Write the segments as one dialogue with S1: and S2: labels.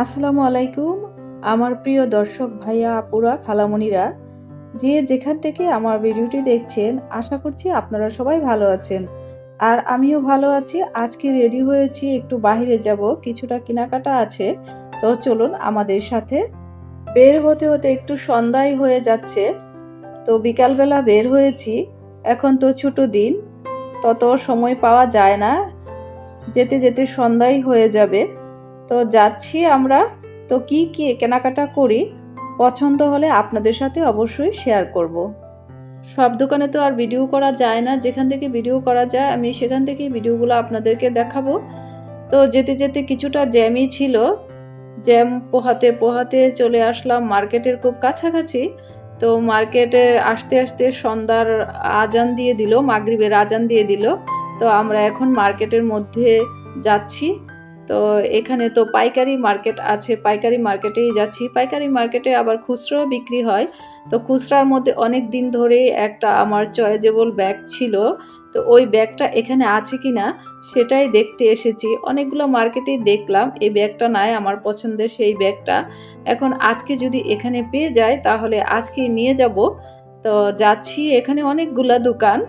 S1: আসসালামু আলাইকুম। আমার প্রিয় দর্শক ভাইয়া, আপুরা খালামণিরা যে যেখান থেকে আমার ভিডিওটি দেখছেন, আশা করছি আপনারা সবাই ভালো আছেন। আর আমিও ভালো আছি। আজকে রেডি হয়েছি, একটু বাইরে যাব, কিছুটা কেনাকাটা আছে। তো চলুন আমাদের সাথে। বের হতে হতে একটু সন্ধ্যায় হয়ে যাচ্ছে। তো বিকালবেলা বের হয়েছি। এখন তো ছোটো দিন। তত সময় পাওয়া যায় না। যেতে যেতে সন্ধ্যায় হয়ে যাবে। তো যাচ্ছি আমরা। তো কি কি কেনাকাটা করি? পছন্দ হলে আপনাদের সাথে অবশ্যই শেয়ার করব। সব দোকানে তো আর ভিডিও করা যায় না। যেখান থেকে ভিডিও করা যায়, আমি সেখান থেকে ভিডিওগুলো আপনাদেরকে দেখাবো। তো যেতে যেতে কিছুটা জ্যামই ছিল। জ্যাম পোহাতে পোহাতে চলে আসলাম মার্কেটের খুব কাছাকাছি। তো মার্কেটে আসতে আসতে সন্ধ্যার আজান দিয়ে দিল, মাগরিবের আজান দিয়ে দিল। তো আমরা এখন মার্কেটের মধ্যে যাচ্ছি। তো এখানে তো পাইকারি মার্কেট আছে, পাইকারি মার্কেটেই যাচ্ছি। পাইকারি মার্কেটে আবার খুচরো বিক্রি হয়। তো খুচরার মধ্যে অনেক দিন ধরে একটা আমার চয়েজেবল ব্যাগ ছিল। তো ওই ব্যাগটা এখানে আছে কি না সেটাই দেখতে এসেছি। অনেকগুলো মার্কেটেই দেখলাম, এই ব্যাগটা নাই আমার পছন্দের সেই ব্যাগটা। এখন আজকে যদি এখানে পেয়ে যায় তাহলে আজকে নিয়ে যাব। তো যাচ্ছি এখানে অনেকগুলা দোকান।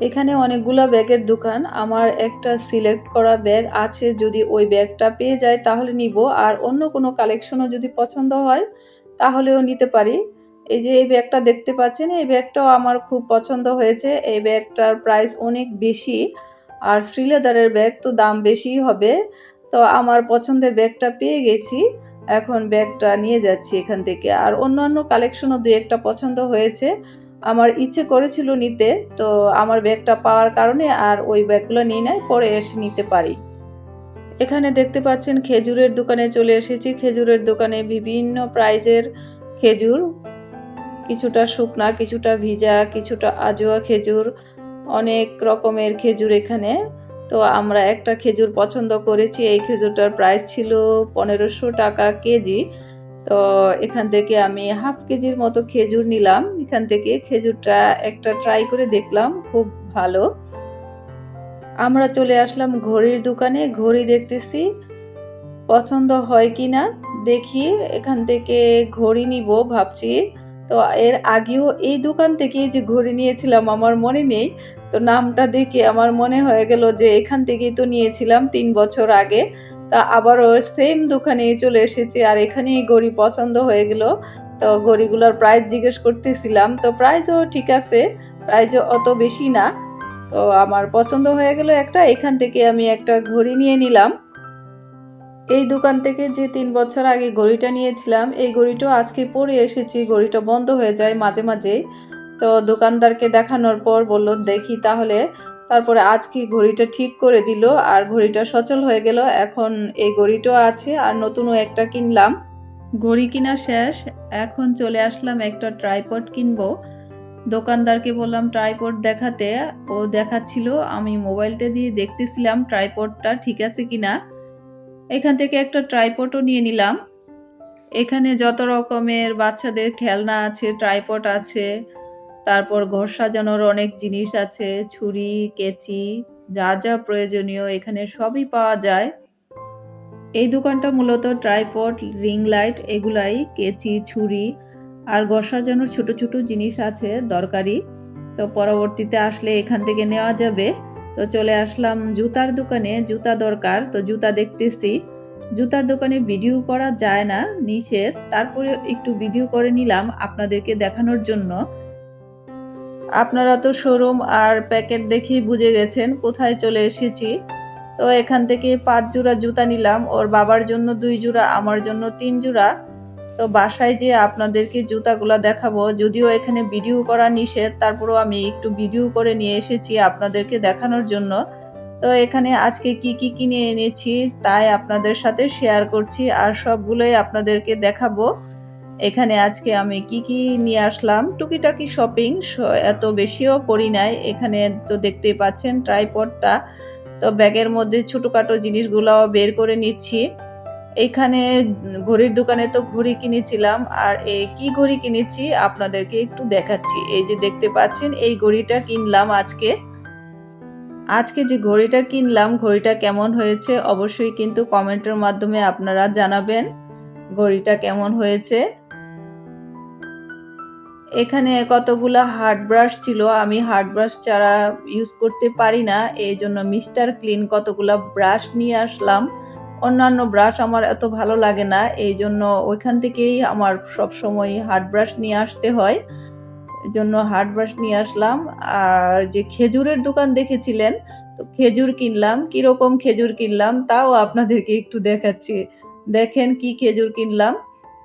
S1: এখানে অনেকগুলো ব্যাগের দোকান। আমার একটা সিলেক্ট করা ব্যাগ আছে, যদি ওই ব্যাগটা পেয়ে যায় তাহলে নিব। আর অন্য কোনো কালেকশনও যদি পছন্দ হয় তাহলেও নিতে পারি। এই যে এই ব্যাগটা দেখতে পাচ্ছেন, এই ব্যাগটাও আমার খুব পছন্দ হয়েছে। এই ব্যাগটার প্রাইস অনেক বেশি। আর শ্রীলেদারের ব্যাগ তো দাম বেশিই হবে। তো আমার পছন্দের ব্যাগটা পেয়ে গেছি। এখন ব্যাগটা নিয়ে যাচ্ছি এখান থেকে। আর অন্যান্য কালেকশনও দু একটা পছন্দ হয়েছে। আমার ইচ্ছে করেছিল নিতে, তো আমার ব্যাগটা পাওয়ার কারণে আর ওই ব্যাগগুলো নিয়ে নেয় পরে এসে নিতে পারি। এখানে দেখতে পাচ্ছেন খেজুরের দোকানে চলে এসেছি। খেজুরের দোকানে বিভিন্ন প্রাইজের খেজুর, কিছুটা শুকনা, কিছুটা ভিজা, কিছুটা আজোয়া খেজুর, অনেক রকমের খেজুর এখানে। তো আমরা একটা খেজুর পছন্দ করেছি। এই খেজুরটার প্রাইস ছিল পনেরোশো টাকা কেজি। তো এখান থেকে আমি হাফ কেজির মতো খেজুর নিলাম। এখান থেকে খেজুরটা একটা ট্রাই করে দেখলাম, খুব ভালো। আমরা চলে আসলাম ঘড়ির দোকানে। ঘড়ি দেখতেছি, পছন্দ হয় কি না দেখি, এখান থেকে ঘড়ি নিব ভাবছি। তো এর আগেও এই দোকান থেকে যে ঘড়ি নিয়েছিলাম আমার মনে নেই। তো নামটা দেখে আমার মনে হয়ে গেল যে এখান থেকেই তো নিয়েছিলাম তিন বছর আগে। তা আবারও সেম দোকানে চলে এসেছি আর এখানেই গড়ি পছন্দ হয়ে গেল। তো গড়িগুলোর প্রাইস জিজ্ঞেস করতেছিলাম, তো প্রাইসও ঠিক আছে প্রাইসও অত বেশি না। তো আমার পছন্দ হয়ে গেল একটা, এখান থেকে আমি একটা ঘড়ি নিয়ে নিলাম। এই দোকান থেকে যে তিন বছর আগে ঘড়িটা নিয়েছিলাম, এই ঘড়িটাও আজকে পরে এসেছি ঘড়িটা বন্ধ হয়ে যায় মাঝে মাঝেই। তো দোকানদারকে দেখানোর পর বলল, দেখি তাহলে তারপরে আজকে ঘড়িটা ঠিক করে দিল? আর ঘড়িটা সচল হয়ে গেল। এখন এই ঘড়িটাও আছে আর নতুনও একটা কিনলাম। ঘড়ি কিনা শেষ। এখন চলে আসলাম একটা ট্রাইপড কিনবো। দোকানদারকে বললাম, ট্রাইপড দেখাতে। ও দেখাচ্ছিল, আমি মোবাইলটা দিয়ে দেখতেছিলাম ট্রাইপডটা ঠিক আছে কিনা। এখান থেকে একটা ট্রাইপডও নিয়ে নিলাম। এখানে যত রকমের বাচ্চাদের খেলনা আছে, ট্রাইপড আছে তারপর ঘর সাজানোর অনেক জিনিস আছে, ছুরি, কেচি, যা যা প্রয়োজনীয় এখানে সবই পাওয়া যায়। এই দোকানটা মূলত ট্রাইপড, রিং লাইট এগুলাই, কেচি, ছুরি আর ঘর সাজানোর ছোট ছোট জিনিস আছে, দরকারি। তো পরবর্তীতে আসলে এখান থেকে নেওয়া যাবে। তো চলে আসলাম জুতার দোকানে, জুতা দরকার। তো জুতা দেখতেছি। জুতার দোকানে ভিডিও করা যায় না, নিষেধ। তারপরে একটু ভিডিও করে নিলাম আপনাদেরকে দেখানোর জন্য। আপনারা তো শোরুম আর প্যাকেট দেখেই বুঝে গেছেন কোথায় চলে এসেছি। তো এখান থেকে পাঁচ জোড়া জুতা নিলাম, ওর বাবার জন্য দুই জোড়া, আমার জন্য তিন জোড়া। তো বাসায় যে আপনাদেরকে জুতাগুলা দেখাবো, যদিও এখানে ভিডিও করা নিষেধ, তারপরেও আমি একটু ভিডিও করে নিয়ে এসেছি আপনাদেরকে দেখানোর জন্য। তো এখানে আজকে কি কি কিনে এনেছি, তাই আপনাদের সাথে শেয়ার করছি, আর সবগুলোই আপনাদেরকে দেখাবো। এখানে আজকে আমি কি কি নিয়ে আসলাম? টুকিটাকি শপিং এত বেশিও করি নাই। এখানে তো দেখতেই পাচ্ছেন ট্রাইপডটা তো ব্যাগের মধ্যে ছোটোখাটো জিনিসগুলোও বের করে নিচ্ছি। এখানে ঘড়ির দোকানে তো ঘড়ি কিনেছিলাম। আর এই কি ঘড়ি কিনেছি আপনাদেরকে একটু দেখাচ্ছি। এই যে দেখতে পাচ্ছেন, এই ঘড়িটা কিনলাম আজকে। আজকে যে ঘড়িটা কিনলাম, ঘড়িটা কেমন হয়েছে অবশ্যই কিন্তু কমেন্টের মাধ্যমে আপনারা জানাবেন। ঘড়িটা কেমন হয়েছে? এখানে কতগুলা হার্ড ব্রাশ ছিল, আমি হার্ড ব্রাশ ছাড়া ইউজ করতে পারি না। এই জন্য মিস্টার ক্লিন কতগুলা ব্রাশ নিয়ে আসলাম। অন্যান্য ব্রাশ আমার এত ভালো লাগে না, এই জন্য ওইখান থেকেই আমার সব সময় হার্ড ব্রাশ নিয়ে আসতে হয়। জন্য হার্ড ব্রাশ নিয়ে আসলাম। আর যে খেজুরের দোকান দেখেছিলেন, তো খেজুর কিনলাম। কীরকম খেজুর কিনলাম, তাও আপনাদেরকে একটু দেখাচ্ছি। দেখেন কি খেজুর কিনলাম।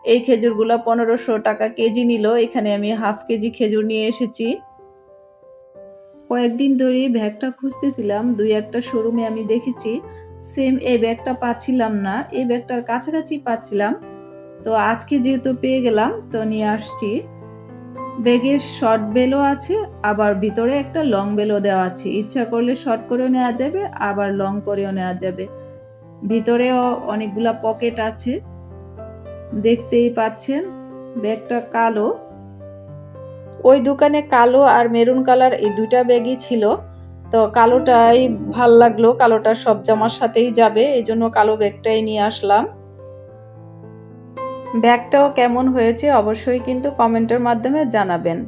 S1: এই খেজুরগুলো পনেরোশো টাকা কেজি নিল, এখানে আমি হাফ কেজি খেজুর নিয়ে এসেছি। কয়েকদিন ধরেই ব্যাগটা খুঁজতেছিলাম, দুই একটা শোরুমে আমি দেখেছি, সেম এই ব্যাগটা পাচ্ছিলাম না, এই ব্যাগটার কাছাকাছি পাচ্ছিলাম। তো আজকে যেহেতু পেয়ে গেলাম, তো নিয়ে আসছি। ব্যাগের শর্ট বেলও আছে, আবার ভিতরে একটা লং বেলও দেওয়া আছে। ইচ্ছা করলে শর্ট করেও নেওয়া যাবে, আবার লং করেও নেওয়া যাবে। ভিতরেও অনেকগুলা পকেট আছে। দেখতেই পাচ্ছেন ব্যাগটা কালো। ওই দোকানে কালো আর মেরুন কালার এই দুইটা ব্যাগই ছিল। তো কালোটাই ভালো লাগল কালোটা সব জামার সাথেই যাবে এই জন্য কালো ব্যাগটাই নিয়ে আসলাম। ব্যাগটাও কেমন হয়েছে অবশ্যই কিন্তু কমেন্টের মাধ্যমে জানাবেন।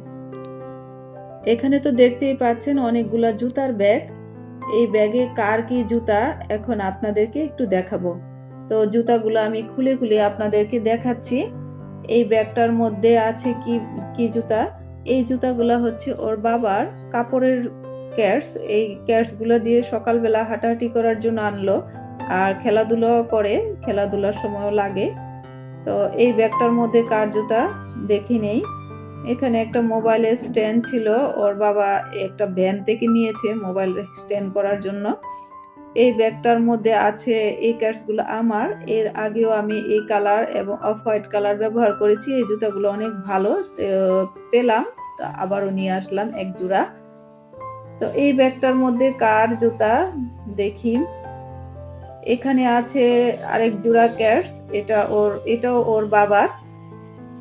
S1: এখানে তো দেখতেই পাচ্ছেন অনেকগুলা জুতার ব্যাগ। এই ব্যাগে কার কি জুতা? এখন আপনাদেরকে একটু দেখাবো। তো জুতাগুলো আমি খুলে খুলে আপনাদেরকে দেখাচ্ছি। এই ব্যাগটার মধ্যে আছে কি কি জুতা? এই জুতাগুলো হচ্ছে ওর বাবার কাপড়ের ক্যাটস। এই ক্যাটসগুলো দিয়ে সকালবেলা হাঁটাহাঁটি করার জন্য আনলো আর খেলাধুলো করে, খেলাধুলার সময়ও লাগে। তো এই ব্যাগটার মধ্যে কার জুতা? দেখি নেই। এখানে একটা মোবাইলের স্ট্যান্ড ছিল, ওর বাবা একটা ভ্যান থেকে নিয়েছে, মোবাইল স্ট্যান্ড করার জন্য। এই ব্যাগটার মধ্যে আছে এই ক্যাটসগুলো আমার। এর আগেও আমি এই কালার এবং অফ হোয়াইট কালার ব্যবহার করেছি। এই জুতাগুলো অনেক ভালো পেলাম। তো আবারও নিয়ে আসলাম এক জোড়া। তো এই ব্যাগটার মধ্যে কার জুতা? দেখি। এখানে আছে আরেক জোড়া ক্যাটস। এটা ওর, এটাও ওর বাবার।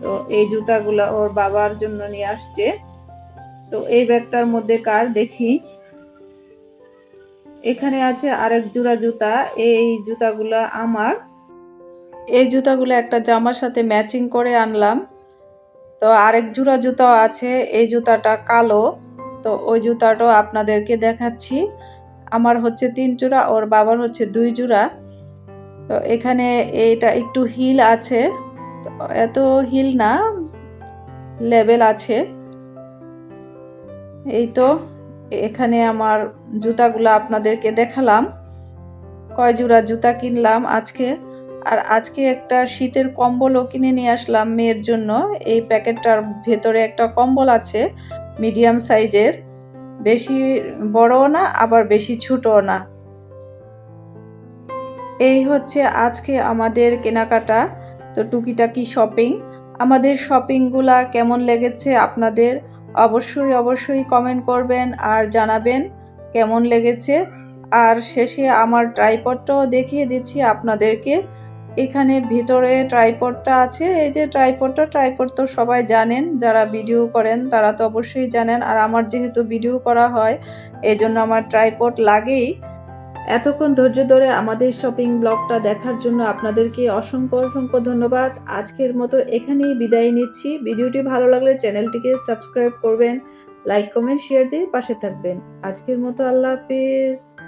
S1: তো এই জুতাগুলো ওর বাবার জন্য নিয়ে আসছে। তো এই ব্যাগটার মধ্যে কার? দেখি। এখানে আছে আরেক জোড়া জুতা। এই জুতাগুলো আমার। এই জুতাগুলো একটা জামার সাথে ম্যাচিং করে আনলাম। তো আরেক জোড়া জুতাও আছে। এই জুতাটা কালো। তো ওই জুতাটাও আপনাদেরকে দেখাচ্ছি। আমার হচ্ছে তিন জোড়া, ওর বাবার হচ্ছে দুই জোড়া। তো এখানে এটা একটু হিল আছে। এত হিল না লেভেল আছে। এই তো এখানে আমার জুতাগুলো আপনাদেরকে দেখালাম। কয় জোড়া জুতা কিনলাম আজকে। আর আজকে একটা শীতের কম্বলও কিনে নিয়ে আসলাম মেয়ের জন্য। এই প্যাকেটটার ভেতরে একটা কম্বল আছে, মিডিয়াম সাইজের। বেশি বড়ও না, আবার বেশি ছোটও না। এই হচ্ছে আজকে আমাদের কেনাকাটা। তো টুকিটাকি শপিং। আমাদের শপিংগুলা কেমন লেগেছে আপনাদের? অবশ্যই অবশ্যই কমেন্ট করবেন আর জানাবেন কেমন লেগেছে। আর শেষে আমার ট্রাইপডটাও দেখিয়ে দিচ্ছি আপনাদেরকে। এখানে ভিতরে ট্রাইপডটা আছে, এই যে ট্রাইপডটা ট্রাইপড তো সবাই জানেন, যারা ভিডিও করেন তারা তো অবশ্যই জানেন। আর আমার যেহেতু ভিডিও করা হয় এই জন্য আমার ট্রাইপড লাগেই। এতক্ষণ ধৈর্য ধরে আমাদের শপিং ব্লগটা দেখার জন্য আপনাদেরকে অসংখ্য অসংখ্য ধন্যবাদ। আজকের মতো এখানেই বিদায় নিচ্ছি। ভিডিওটি ভালো লাগলে চ্যানেলটিকে সাবস্ক্রাইব করবেন লাইক কমেন্ট শেয়ার দিয়ে পাশে থাকবেন। আজকের মতো আল্লাহ হাফিজ।